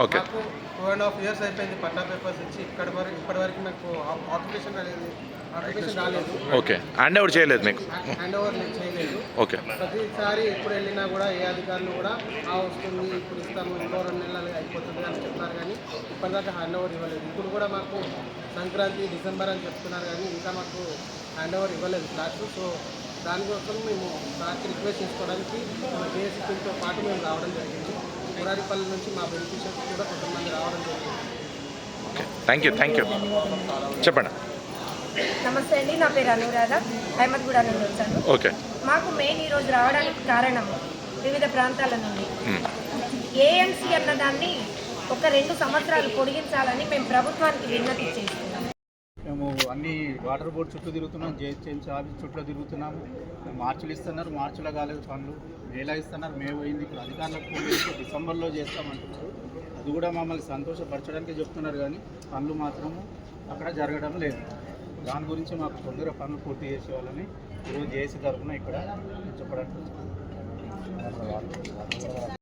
మాకు two and half years అయిపోయింది పట్టా papers ఇచ్చి. ఇక్కడి వరకు ఇప్పటి వరకు నాకు ఆక్యుపేషన్ అనేది ఆక్యుపేషన్ రాలేదు. ఓకే. హ్యాండ్ ఓవర్ చేయలేదు మీకు? హ్యాండ్ ఓవర్ నేను చేయలేదు. ఓకే. ప్రతిసారి ఎప్పుడు వెళ్ళినా కూడా ఏ అధికారులు కూడా ఆ వస్తుంది ఇప్పుడు ఇస్తాము ఇంకో రెండు నెలలు అయిపోతుంది అని చెప్తున్నారు కానీ ఇప్పటిదాకా హ్యాండ్ ఓవర్ ఇవ్వలేదు. ఇప్పుడు కూడా మాకు సంక్రాంతి డిసెంబర్ అని చెప్తున్నారు కానీ ఇంకా మాకు హ్యాండ్ ఓవర్ ఇవ్వలేదు ఫ్లాట్స్ సో దానికోసం మేము సార్కి రిక్వెస్ట్ చేసుకోవడానికి బేసిక్ టీంతో పాటు మేము రావడం జరిగింది. మురారిపల్లి నుంచి మా బెనిఫిషియర్స్ కూడా కొంతమంది రావడం జరిగింది okay. Thank you thank you చెప్పండి. నమస్తే అండి నా పేరు అనురాధ అహ్మద్గూడ నుండి వచ్చాను. ఓకే. మాకు మెయిన్ ఈరోజు రావడానికి కారణం వివిధ ప్రాంతాల నుండి. మ్మ్. ఏఎన్సీ అన్న దాన్ని ఒక రెండు సంవత్సరాలు పొడిగించాలని మేము ప్రభుత్వానికి విన్నతి చేస్తున్నాం. మేము అన్ని వాటర్ బోర్డు చుట్టూ తిరుగుతున్నాం జేహెచ్ఎంసీ ఆఫీస్ చుట్టూ తిరుగుతున్నాము. మార్చిలు ఇస్తున్నారు మార్చిలో కాలేదు పనులు. మేలా ఇస్తున్నారు మే పోయింది ఇప్పుడు అధికారులకు ఫోన్ చేస్తే డిసెంబర్లో చేస్తామంటున్నారు. అది కూడా మమ్మల్ని సంతోషపరచడానికి చెప్తున్నారు కానీ పనులు మాత్రము అక్కడ జరగడం లేదు. దాని గురించి మాకు తొందరగా పనులు పూర్తి చేసేవాళ్ళని ఈరోజు జేసీ తరఫున ఇక్కడ చెప్పడానికి